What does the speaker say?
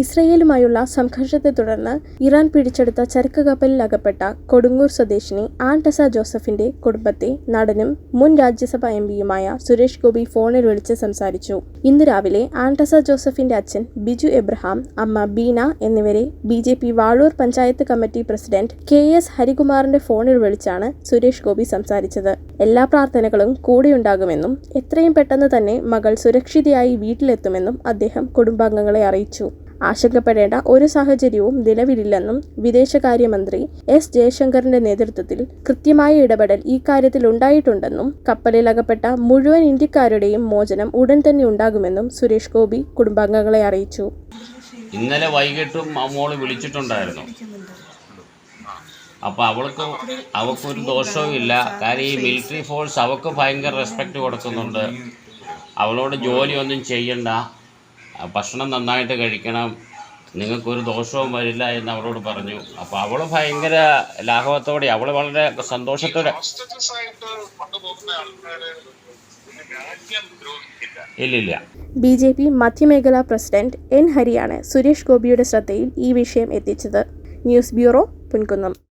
ഇസ്രയേലുമായുള്ള സംഘർഷത്തെ തുടർന്ന് ഇറാൻ പിടിച്ചെടുത്ത ചരക്ക് കപ്പലിൽ അകപ്പെട്ട കൊടുങ്ങൂർ സ്വദേശിനി ആൻടസ ജോസഫിന്റെ കുടുംബത്തെ നടനും മുൻ രാജ്യസഭാ എം പിയുമായ സുരേഷ് ഗോപി ഫോണിൽ വിളിച്ച് സംസാരിച്ചു. ഇന്ന് രാവിലെ ആൻടസ ജോസഫിന്റെ അച്ഛൻ ബിജു എബ്രഹാം അമ്മ ബീന എന്നിവരെ B J P Valoor panchayat committee president K S ഹരികുമാറിന്റെ ഫോണിൽ വിളിച്ചാണ് സുരേഷ് ഗോപി സംസാരിച്ചത്. എല്ലാ പ്രാർത്ഥനകളും കൂടെയുണ്ടാകുമെന്നും എത്രയും പെട്ടെന്ന് തന്നെ മകൾ സുരക്ഷിതയായി വീട്ടിലെത്തുമെന്നും അദ്ദേഹം കുടുംബാംഗങ്ങളെ അറിയിച്ചു. ആശങ്കപ്പെടേണ്ട ഒരു സാഹചര്യവും നിലവിലില്ലെന്നും വിദേശകാര്യമന്ത്രി എസ് ജയശങ്കറിന്റെ നേതൃത്വത്തിൽ കൃത്യമായ ഇടപെടൽ ഈ കാര്യത്തിൽ ഉണ്ടായിട്ടുണ്ടെന്നും കപ്പലിൽ അകപ്പെട്ട മുഴുവൻ ഇന്ത്യക്കാരുടെയും മോചനം ഉടൻ തന്നെ ഉണ്ടാകുമെന്നും സുരേഷ് ഗോപി കുടുംബാംഗങ്ങളെ അറിയിച്ചു. ഇന്നലെ വൈകിട്ടും അമ്മോൾ മോൾ വിളിച്ചിട്ടുണ്ടായിരുന്നു. അപ്പോൾ അവൾക്ക് അവൾക്കൊരു ദോഷവും ഇല്ല. കാര്യം ഈ മിലിറ്ററി ഫോഴ്സ് അവൾക്ക് ഭയങ്കര റെസ്പെക്റ്റ് കൊടുക്കുന്നുണ്ട്. അവളോട് ജോലിയൊന്നും ചെയ്യണ്ട. ഭക്ഷണം നന്നായിട്ട് കഴിക്കണം. നിങ്ങൾക്കൊരു ദോഷവും വരില്ല എന്ന് അവളോട് പറഞ്ഞു. അപ്പോൾ അവൾ ഭയങ്കര ലാഘവത്തോടെ അവൾ വളരെ സന്തോഷത്തോടെ ഇല്ലില്ല. ബി ജെ പി മധ്യമേഖലാ പ്രസിഡന്റ് എൻ ഹരിയാണ് സുരേഷ് ഗോപിയുടെ ശ്രദ്ധയിൽ ഈ വിഷയം എത്തിച്ചത്. News bureau Punkunnam.